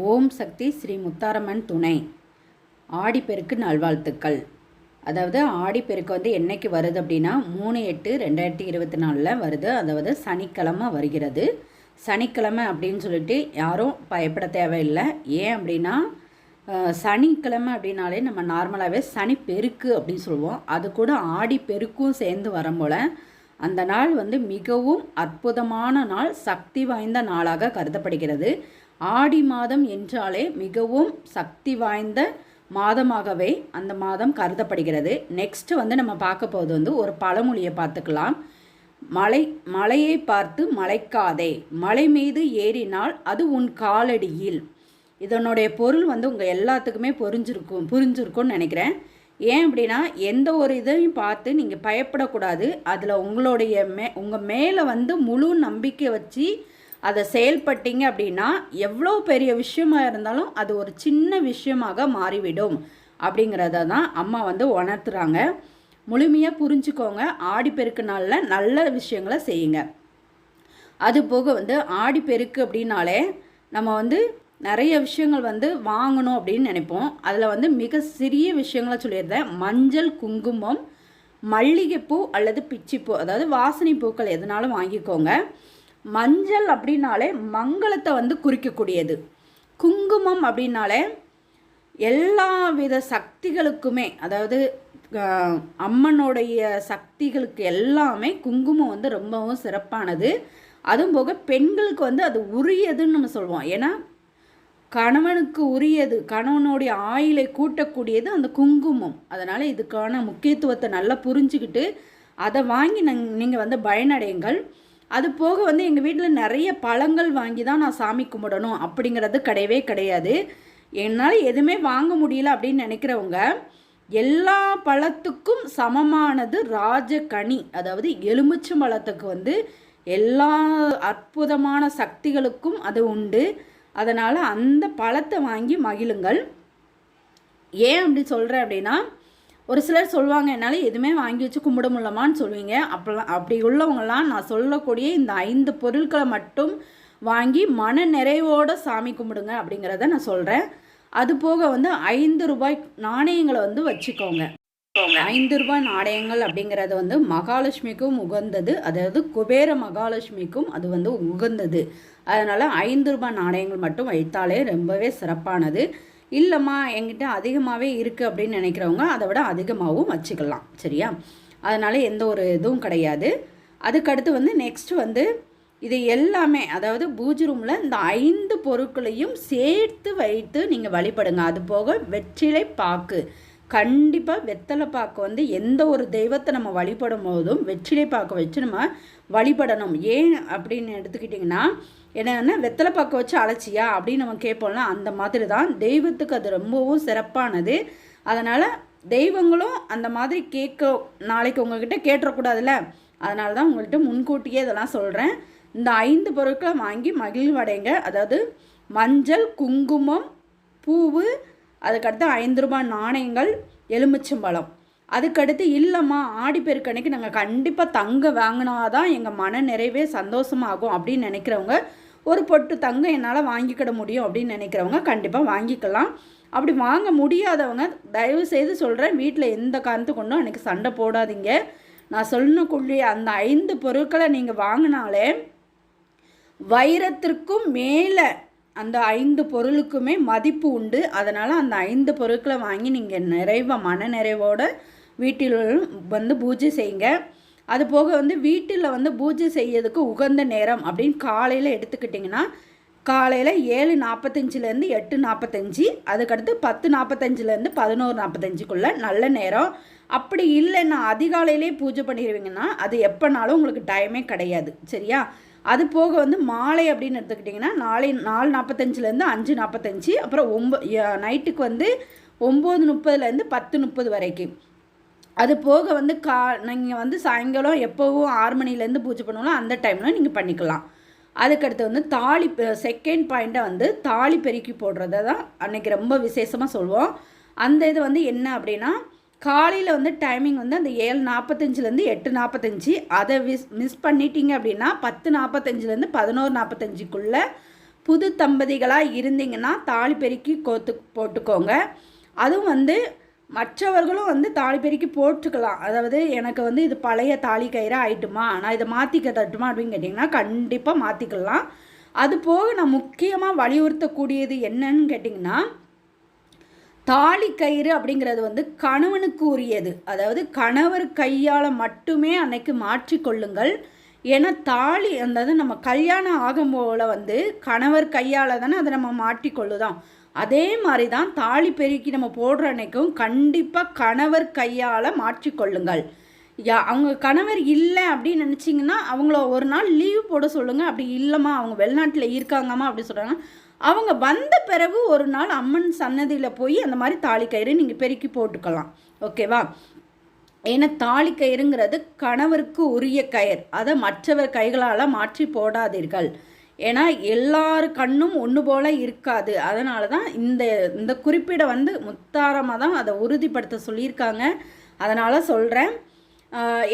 ஓம் சக்தி ஸ்ரீ முத்தாரம்மன் துணை. ஆடிப்பெருக்கு நல்வாழ்த்துக்கள். அதாவது ஆடிப்பெருக்கு வந்து என்னைக்கு வருது அப்படின்னா மூணு எட்டு ரெண்டாயிரத்தி இருபத்தி நாலில் வருது. அதாவது சனிக்கிழமை வருகிறது. சனிக்கிழமை அப்படின்னு சொல்லிட்டு யாரும் பயப்பட தேவையில்லை. ஏன் அப்படின்னா சனிக்கிழமை அப்படின்னாலே நம்ம நார்மலாகவே சனி பெருக்கு அப்படின்னு சொல்லுவோம். அது கூட ஆடி பெருக்கும் சேர்ந்து வரும் போல் அந்த நாள் வந்து மிகவும் அற்புதமான நாள் சக்தி வாய்ந்த நாளாக கருதப்படுகிறது. ஆடி மாதம் என்றாலே மிகவும் சக்தி வாய்ந்த மாதமாகவே அந்த மாதம் கருதப்படுகிறது. நெக்ஸ்ட்டு வந்து நம்ம பார்க்க போகிறது வந்து ஒரு பழமொழியை பார்த்துக்கலாம். மலை மலையை பார்த்து மலைக்காதே. மலை மீது ஏறினால் அது உன் காலடியில். இதனுடைய பொருள் வந்து உங்கள் எல்லாத்துக்குமே புரிஞ்சிருக்கும் புரிஞ்சிருக்கும்னு நினைக்கிறேன். ஏன் அப்படின்னா எந்த ஒரு இதையும் பார்த்து நீங்கள் பயப்படக்கூடாது. அதில் உங்களுடைய மே உங்கள் மேலே வந்து முழு நம்பிக்கை வச்சு அதை செயல்பட்டீங்க அப்படின்னா எவ்வளோ பெரிய விஷயமா இருந்தாலும் அது ஒரு சின்ன விஷயமாக மாறிவிடும். அப்படிங்கிறத தான் அம்மா வந்து உணர்த்துறாங்க. முழுமையாக புரிஞ்சுக்கோங்க. ஆடிப்பெருக்கு நாளில் நல்ல விஷயங்களை செய்யுங்க. அது போக வந்து ஆடிப்பெருக்கு அப்படின்னாலே நம்ம வந்து நிறைய விஷயங்கள் வந்து வாங்கணும் அப்படின்னு நினைப்போம். அதில் வந்து மிக சிறிய விஷயங்களை சொல்லியிருந்தேன் மஞ்சள் குங்குமம் மல்லிகைப்பூ அல்லது பிச்சிப்பூ அதாவது வாசனை பூக்கள் எதுனாலும் வாங்கிக்கோங்க. மஞ்சள் அப்படின்னாலே மங்களத்தை வந்து குறிக்கக்கூடியது. குங்குமம் அப்படின்னாலே எல்லா வித சக்திகளுக்குமே அதாவது அம்மனுடைய சக்திகளுக்கு எல்லாமே குங்குமம் வந்து ரொம்பவும் சிறப்பானது. அதுவும் போக பெண்களுக்கு வந்து அது உரியதுன்னு நம்ம சொல்லுவோம் ஏன்னா கணவனுக்கு உரியது கணவனுடைய ஆயிலை கூட்டக்கூடியது அந்த குங்குமம். அதனால் இதுக்கான முக்கியத்துவத்தை நல்லா புரிஞ்சுக்கிட்டு அதை வாங்கி நங் நீங்கள் வந்து பயனடையுங்கள். அது போக வந்து எங்கள் வீட்டில் நிறைய பழங்கள் வாங்கி தான் நான் சாமி கும்பிடணும் அப்படிங்கிறது கிடையவே கிடையாது. என்னால் எதுவுமே வாங்க முடியல அப்படின்னு நினைக்கிறவங்க எல்லா பழத்துக்கும் சமமானது ராஜகனி. அதாவது எலுமிச்சம் பழத்துக்கு வந்து எல்லா அற்புதமான சக்திகளுக்கும் அது உண்டு. அதனால் அந்த பழத்தை வாங்கி மகிழுங்கள். ஏன் அப்படி சொல்கிறேன் அப்படின்னா ஒரு சிலர் சொல்லுவாங்க என்னால் எதுவுமே வாங்கி வச்சு கும்பிட முடியலமான்னு சொல்லுவீங்க. அப்போலாம் அப்படி உள்ளவங்களாம் நான் சொல்லக்கூடிய இந்த ஐந்து பொருட்களை மட்டும் வாங்கி மன நிறைவோடு சாமி கும்பிடுங்க அப்படிங்கிறத நான் சொல்கிறேன் அது போக வந்து ஐந்து ரூபாய் நாணயங்களை வந்து வச்சுக்கோங்க. ஐந்து ரூபாய் நாணயங்கள் அப்படிங்கிறது வந்து மகாலட்சுமிக்கும் உகந்தது. அதாவது குபேர மகாலட்சுமிக்கும் அது வந்து உகந்தது. அதனால் ஐந்து ரூபாய் நாணயங்கள் மட்டும் வைத்தாலே ரொம்பவே சிறப்பானது. இல்லைம்மா என்கிட்ட அதிகமாகவே இருக்குது அப்படின்னு நினைக்கிறவங்க அதை விட அதிகமாகவும் வச்சுக்கலாம் சரியா? அதனால் எந்த ஒரு இதுவும் கிடையாது. அதுக்கடுத்து வந்து நெக்ஸ்ட் வந்து இது எல்லாமே அதாவது பூஜை ரூமில் இந்த ஐந்து பொருட்களையும் சேர்த்து வைத்து நீங்கள் வழிபடுங்க. அது போக வெற்றிலை பாக்கு. கண்டிப்பாக வெத்தலை பாக்கு வந்து எந்த ஒரு தெய்வத்தை நம்ம வழிபடும் போதும் வெற்றிலை பாக்கு வச்சு நம்ம வழிபடணும். ஏன் அப்படின்னு எடுத்துக்கிட்டிங்கன்னா என்னன்னா வெத்தலை பாக்கு வச்சு அழைச்சியா அப்படின்னு நம்ம கேட்போம்ல அந்த மாதிரி தான் தெய்வத்துக்கு அது ரொம்பவும் சிறப்பானது. அதனால் தெய்வங்களும் அந்த மாதிரி கேட்க நாளைக்கு உங்கள்கிட்ட கேட்டுறக்கூடாதுல்ல. அதனால தான் உங்கள்கிட்ட முன்கூட்டியே இதெல்லாம் சொல்கிறேன் இந்த ஐந்து பொருட்களை வாங்கி மகிழ்வடைங்க. அதாவது மஞ்சள் குங்குமம் பூவு அதுக்கடுத்து ஐந்து ரூபாய் நாணயங்கள் எலுமிச்சம்பழம். அதுக்கடுத்து இல்லைம்மா ஆடிப்பெருக்கு அன்னைக்கு நாங்கள் கண்டிப்பாக தங்க வாங்கினாதான் எங்கள் மன நிறைவே சந்தோஷமாகும் அப்படின்னு நினைக்கிறவங்க ஒரு பொட்டு தங்கம் என்னால் வாங்கிக்கிட முடியும் அப்படின்னு நினைக்கிறவங்க கண்டிப்பாக வாங்கிக்கலாம். அப்படி வாங்க முடியாதவங்க தயவு செய்து சொல்கிறேன் வீட்டில் எந்த காரணத்து கொண்டும் அன்றைக்கி சண்டை போடாதீங்க. நான் சொல்லக்கூடிய அந்த ஐந்து பொருட்களை நீங்கள் வாங்கினாலே வைரத்திற்கும் மேலே அந்த ஐந்து பொருளுக்குமே மதிப்பு உண்டு. அதனால் அந்த ஐந்து பொருட்களை வாங்கி நீங்கள் நிறைவாக மன நிறைவோடு வீட்டில் வந்து பூஜை செய்யுங்க. அது போக வந்து வீட்டில் வந்து பூஜை செய்யறதுக்கு உகந்த நேரம் அப்படின்னு காலையில் எடுத்துக்கிட்டிங்கன்னா காலையில் ஏழு நாற்பத்தஞ்சிலேருந்து எட்டு நாற்பத்தஞ்சி அதுக்கடுத்து பத்து நாற்பத்தஞ்சிலேருந்து பதினோரு நாற்பத்தஞ்சுக்குள்ளே நல்ல நேரம். அப்படி இல்லைன்னா அதிகாலையிலே பூஜை பண்ணிடுவீங்கன்னா அது எப்போனாலும் உங்களுக்கு டைமே கிடையாது. சரியா? அது போக வந்து மாலை அப்படின்னு எடுத்துக்கிட்டிங்கன்னா நாளை நாலு நாற்பத்தஞ்சிலேருந்து அஞ்சு நாற்பத்தஞ்சு அப்புறம் ஒம்ப நைட்டுக்கு வந்து ஒம்பது முப்பதுலேருந்து பத்து முப்பது வரைக்கும். அது போக வந்து கா நீங்கள் வந்து சாயங்காலம் எப்போவும் ஆறு மணிலேருந்து பூஜை பண்ணுவோம் அந்த டைமில் நீங்கள் பண்ணிக்கலாம். அதுக்கடுத்து வந்து தாலி செகண்ட் பாயிண்ட்டை வந்து தாலி பெருக்கி போடுறத தான் அன்றைக்கி ரொம்ப விசேஷமாக சொல்லுவோம் அந்த இது வந்து என்ன அப்படின்னா காலையில் வந்து டைமிங் வந்து அந்த ஏழு நாற்பத்தஞ்சிலேருந்து எட்டு நாற்பத்தஞ்சு அதை மிஸ் மிஸ் பண்ணிட்டீங்க அப்படின்னா பத்து நாற்பத்தஞ்சிலேருந்து பதினோரு நாற்பத்தஞ்சுக்குள்ளே புது தம்பதிகளாக இருந்தீங்கன்னா தாலி பெருக்கி கோத்து போட்டுக்கோங்க. அதுவும் வந்து மற்றவர்களும் வந்து தாலி பெருக்கி போட்டுக்கலாம். அதாவது எனக்கு வந்து இது பழைய தாலி கயிறாக ஆயிட்டுமா நான் இதை மாற்றிக்க தட்டுமா அப்படின்னு கேட்டிங்கன்னா கண்டிப்பாக மாற்றிக்கலாம் அது போக நான் முக்கியமாக வலியுறுத்தக்கூடியது என்னன்னு கேட்டிங்கன்னா தாலி கயிறு அப்படிங்கிறது வந்து கணவனுக்கு உரியது. அதாவது கணவர் கையால் மட்டுமே அன்னைக்கு மாற்றிக்கொள்ளுங்கள் ஏன்னா தாலி அதாவது நம்ம கல்யாணம் ஆகும் போல் வந்து கணவர் கையால் தானே அதை நம்ம மாட்டிக்கொள்ளுதான் அதே மாதிரி தான் தாலி பெருக்கி நம்ம போடுற அன்னைக்கும் கண்டிப்பாக கணவர் கையால் மாற்றிக்கொள்ளுங்கள் யா அவங்க கணவர் இல்லை அப்படின்னு நினச்சிங்கன்னா அவங்கள ஒரு நாள் லீவ் போட சொல்லுங்கள் அப்படி இல்லைம்மா அவங்க வெளிநாட்டில் இருக்காங்கம்மா அப்படி சொல்கிறாங்க அவங்க வந்த பிறகு ஒரு நாள் அம்மன் சன்னதியில் போய் அந்த மாதிரி தாலி கயிறு நீங்கள் பெருக்கி போட்டுக்கலாம். ஓகேவா? ஏன்னா தாலி கயிறுங்கிறது கணவருக்கு உரிய கயிறு அதை மற்றவர் கைகளால் மாற்றி போடாதீர்கள். ஏன்னா எல்லார் கண்ணும் ஒன்று போல் இருக்காது. அதனால தான் இந்த இந்த குறிப்பிட வந்து முத்தாரமாக தான் அதை உறுதிப்படுத்த சொல்லியிருக்காங்க. அதனால் சொல்கிறேன்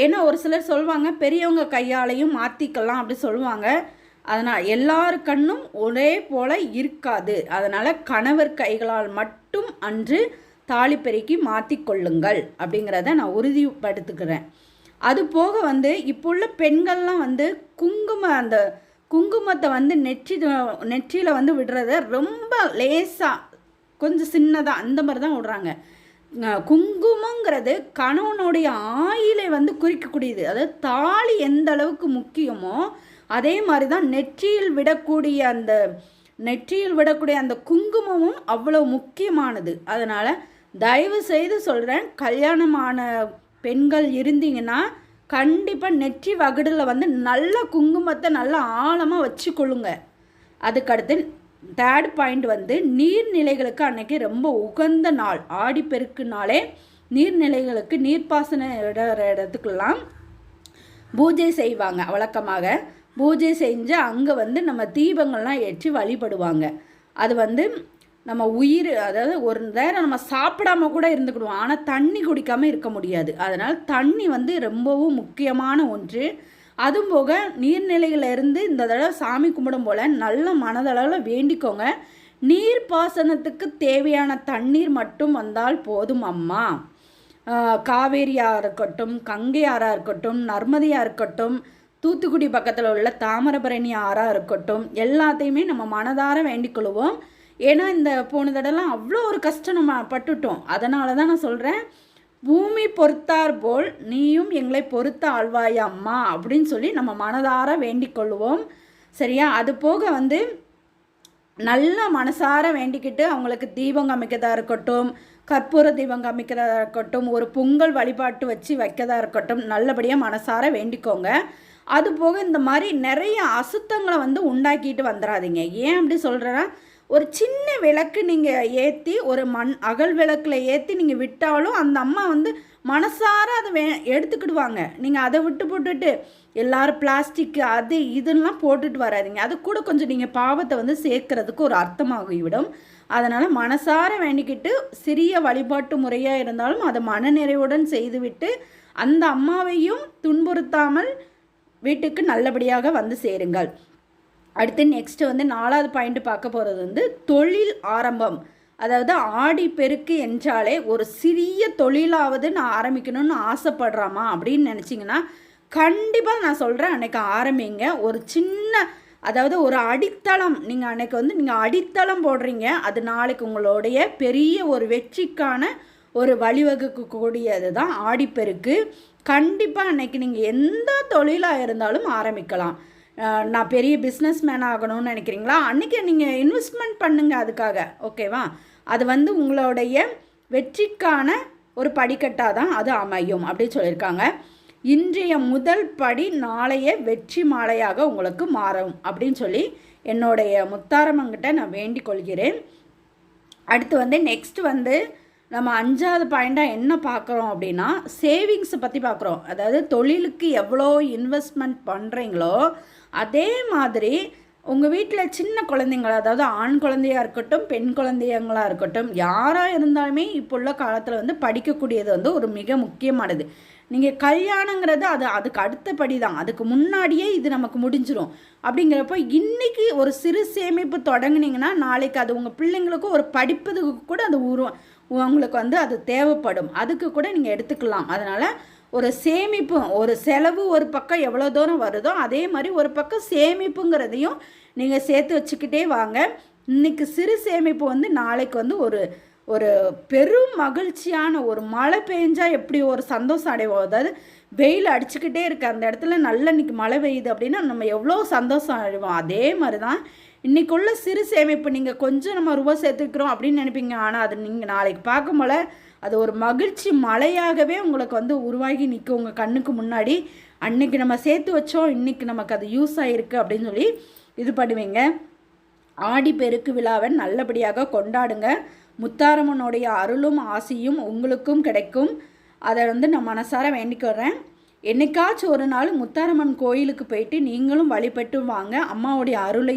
ஏன்னா ஒரு சிலர் சொல்லுவாங்க பெரியவங்க கையாலையும் மாற்றிக்கலாம் அப்படி சொல்லுவாங்க அதனால் எல்லார் கண்ணும் ஒரே போல் இருக்காது. அதனால் கணவர் கைகளால் மட்டும் அன்று தாலி பெருக்கி மாற்றிக்கொள்ளுங்கள் அப்படிங்கிறத நான் உறுதிப்படுத்துக்கிறேன் அது போக வந்து இப்போ உள்ள பெண்கள்லாம் வந்து குங்கும அந்த குங்குமத்தை வந்து நெற்றி நெற்றியில் வந்து விடுறத ரொம்ப லேசாக கொஞ்சம் சின்னதாக அந்த மாதிரி தான் விடுறாங்க. குங்குமங்கிறது கணவனுடைய ஆயிலை வந்து குறிக்கக்கூடியது. அதாவது தாலி எந்த அளவுக்கு முக்கியமோ அதே மாதிரி தான் நெற்றியில் விடக்கூடிய அந்த நெற்றியில் விடக்கூடிய அந்த குங்குமமும் அவ்வளோ முக்கியமானது. அதனால் தயவு செய்து சொல்கிறேன் கல்யாணமான பெண்கள் இருந்தீங்கன்னா கண்டிப்பாக நெற்றி வகுடில் வந்து நல்ல குங்குமத்தை நல்லா ஆழமாக வச்சுக்கொள்ளுங்க. அதுக்கடுத்து தேர்ட் பாயிண்ட் வந்து நீர்நிலைகளுக்கு அன்னைக்கு ரொம்ப உகந்த நாள் ஆடிப்பெருக்குனாலே நீர்நிலைகளுக்கு நீர்ப்பாசன இட இடத்துக்கெல்லாம் பூஜை செய்வாங்க வழக்கமாக. பூஜை செஞ்சு அங்கே வந்து நம்ம தீபங்கள்லாம் ஏற்றி வழிபடுவாங்க. அது வந்து நம்ம உயிர் அதாவது ஒரு நேரம் நம்ம சாப்பிடாம கூட இருந்துக்கிடுவோம். ஆனால் தண்ணி குடிக்காமல் இருக்க முடியாது. அதனால் தண்ணி வந்து ரொம்பவும் முக்கியமான ஒன்று. அதுவும் போக நீர்நிலைகளில் இருந்து இந்த தடவை சாமி கும்பிடும் போல் நல்ல மனதளவில் வேண்டிக்கோங்க. நீர் பாசனத்துக்கு தேவையான தண்ணீர் மட்டும் வந்தால் போதும் அம்மா. காவேரியாக இருக்கட்டும் கங்கையாராக இருக்கட்டும் நர்மதையாக இருக்கட்டும் தூத்துக்குடி பக்கத்தில் உள்ள தாமிரபரணி ஆறாக இருக்கட்டும் எல்லாத்தையுமே நம்ம மனதார வேண்டிக்கொள்வோம் ஏன்னா இந்த போன தடவைலாம் அவ்வளோ ஒரு கஷ்டம் நம்ம பட்டுட்டோம். அதனால தான் நான் சொல்கிறேன் பூமி பொறுத்தார் போல் நீயும் எங்களை பொறுத்த ஆழ்வாய் அம்மா அப்படின்னு சொல்லி நம்ம மனதார வேண்டிக் கொள்வோம். சரியா? அது போக வந்து நல்ல மனசார வேண்டிக்கிட்டு அவங்களுக்கு தீபம் அமைக்கதாக இருக்கட்டும் கற்பூர தீபம் அமைக்கிறதா இருக்கட்டும் ஒரு பொங்கல் வழிபாட்டு வச்சு வைக்கதாக இருக்கட்டும் நல்லபடியாக மனசார வேண்டிக்கோங்க. அது போக இந்த மாதிரி நிறைய அசுத்தங்களை வந்து உண்டாக்கிட்டு வந்துடாதீங்க ஏன் அப்படி சொல்கிறேன்னா ஒரு சின்ன விளக்கு நீங்கள் ஏற்றி ஒரு மண் அகல் விளக்கில் ஏற்றி நீங்கள் விட்டாலும் அந்த அம்மா வந்து மனசார அதை வே எடுத்துக்கிடுவாங்க. நீங்கள் அதை விட்டு போட்டுட்டு எல்லோரும் பிளாஸ்டிக்கு அது இதெல்லாம் போட்டுட்டு வராதிங்க. அது கூட கொஞ்சம் நீங்கள் பாவத்தை வந்து சேர்க்கறதுக்கு ஒரு அர்த்தமாகிவிடும். அதனால் மனசார வேண்டிக்கிட்டு சிறிய வழிபாட்டு முறையாக இருந்தாலும் அதை மனநிறைவுடன் செய்துவிட்டு அந்த அம்மாவையும் துன்புறுத்தாமல் வீட்டுக்கு நல்லபடியாக வந்து சேருங்கள். அடுத்து நெக்ஸ்ட் வந்து நாலாவது பாயிண்ட் பார்க்க போகிறது வந்து தொழில் ஆரம்பம். அதாவது ஆடி பெருக்கு என்றாலே ஒரு சிறிய தொழிலாவது நான் ஆரம்பிக்கணும்னு ஆசைப்படுறாமா அப்படின்னு நினச்சிங்கன்னா கண்டிப்பாக நான் சொல்கிறேன் அன்றைக்கி ஆரம்பிங்க. ஒரு சின்ன அதாவது ஒரு அடித்தளம். நீங்கள் அன்றைக்கி வந்து நீங்கள் அடித்தளம் போடுறீங்க. அது நாளைக்கு உங்களுடைய பெரிய ஒரு வெற்றிக்கான ஒரு வழிவகுக்கக்கூடியது தான் ஆடிப்பெருக்கு. கண்டிப்பாக அன்றைக்கி நீங்கள் எந்த தொழிலாக இருந்தாலும் ஆரம்பிக்கலாம். நான் பெரிய பிஸ்னஸ் மேன் ஆகணும்னு நினைக்கிறீங்களா? அன்றைக்கி நீங்கள் இன்வெஸ்ட்மெண்ட் பண்ணுங்கள் அதுக்காக ஓகேவா? அது வந்து உங்களுடைய வெற்றிக்கான ஒரு படிக்கட்டாக தான் அது அமையும் அப்படின்னு சொல்லியிருக்காங்க. இன்றைய முதல் படி நாளைய வெற்றி மாலையாக உங்களுக்கு மாறும் அப்படின்னு சொல்லி என்னுடைய முத்தாரமங்கிட்ட நான் வேண்டிக் கொள்கிறேன். அடுத்து வந்து நெக்ஸ்ட் வந்து நம்ம அஞ்சாவது பாயிண்ட்டாக என்ன பார்க்குறோம் அப்படின்னா சேவிங்ஸை பற்றி பார்க்குறோம். அதாவது தொழிலுக்கு எவ்வளோ இன்வெஸ்ட்மெண்ட் பண்ணுறீங்களோ அதே மாதிரி உங்கள் வீட்டில் சின்ன குழந்தைங்கள அதாவது ஆண் குழந்தையாக இருக்கட்டும் பெண் குழந்தைங்களாக இருக்கட்டும் யாராக இருந்தாலுமே இப்போ உள்ள காலத்தில் வந்து படிக்கக்கூடியது வந்து ஒரு மிக முக்கியமானது. நீங்கள் கல்யாணங்கிறது அது அதுக்கு அடுத்தபடி தான் அதுக்கு முன்னாடியே இது நமக்கு முடிஞ்சிடும் அப்படிங்கிறப்போ இன்றைக்கி ஒரு சிறு சேமிப்பு தொடங்குனீங்கன்னா நாளைக்கு அது உங்கள் பிள்ளைங்களுக்கும் ஒரு படிப்பதுக்கு கூட அது உருவம் உங்களுக்கு வந்து அது தேவைப்படும். அதுக்கு கூட நீங்கள் எடுத்துக்கலாம். அதனால் ஒரு சேமிப்பு ஒரு செலவு ஒரு பக்கம் எவ்வளோ தூரம் வருதோ அதே மாதிரி ஒரு பக்கம் சேமிப்புங்கிறதையும் நீங்கள் சேர்த்து வச்சுக்கிட்டே வாங்க. இன்றைக்கி சிறு சேமிப்பு வந்து நாளைக்கு வந்து ஒரு ஒரு பெரும் மகிழ்ச்சியான ஒரு மழை பெஞ்சால் எப்படி ஒரு சந்தோஷம் அடைவோம்? அதாவது வெயில் அடிச்சுக்கிட்டே இருக்குது அந்த இடத்துல நல்ல இன்னைக்கு மழை பெய்யுது அப்படின்னா நம்ம எவ்வளோ சந்தோஷம் அடைவோம்? அதே மாதிரி தான் இன்றைக்குள்ள சிறு சேமிப்பு நீங்கள் கொஞ்சம் நம்ம ரூபா சேர்த்துக்கிறோம் அப்படின்னு நினைப்பீங்க. ஆனால் அது நீங்கள் நாளைக்கு பார்க்கும் போல அது ஒரு மகிழ்ச்சி மலையாகவே உங்களுக்கு வந்து உருவாகி நிற்கும். உங்கள் கண்ணுக்கு முன்னாடி அன்னைக்கு நம்ம சேர்த்து வச்சோம். இன்றைக்கி நமக்கு அது யூஸ் ஆகிருக்கு அப்படின்னு சொல்லி இது பண்ணுவீங்க. ஆடி பெருக்கு விழாவை நல்லபடியாக கொண்டாடுங்க. முத்தாரம்மனுடைய அருளும் ஆசியும் உங்களுக்கும் கிடைக்கும். அதை வந்து நான் மனசார வேண்டிக்கிறேன். என்னைக்காச்சும் ஒரு நாள் முத்தாரம்மன் கோயிலுக்கு போயிட்டு நீங்களும் வழிபட்டு வாங்க. அம்மாவுடைய அருளை